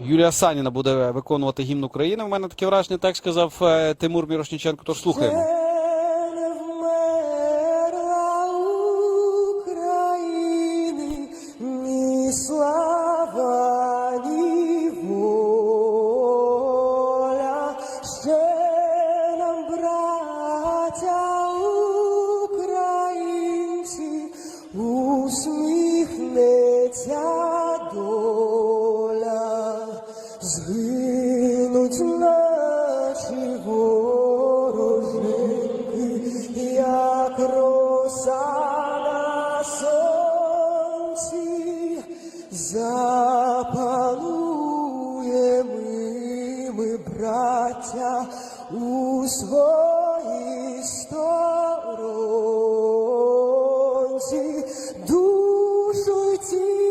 Юлія Саніна буде виконувати гімн України. У мене таке враження, так сказав е, Тимур Мірошніченко. Тож слухаємо. Не вмерла Згинуть наші ворожники, як роса на сонці, запалуємо ми, браття, у своїй сторонці, душу ті.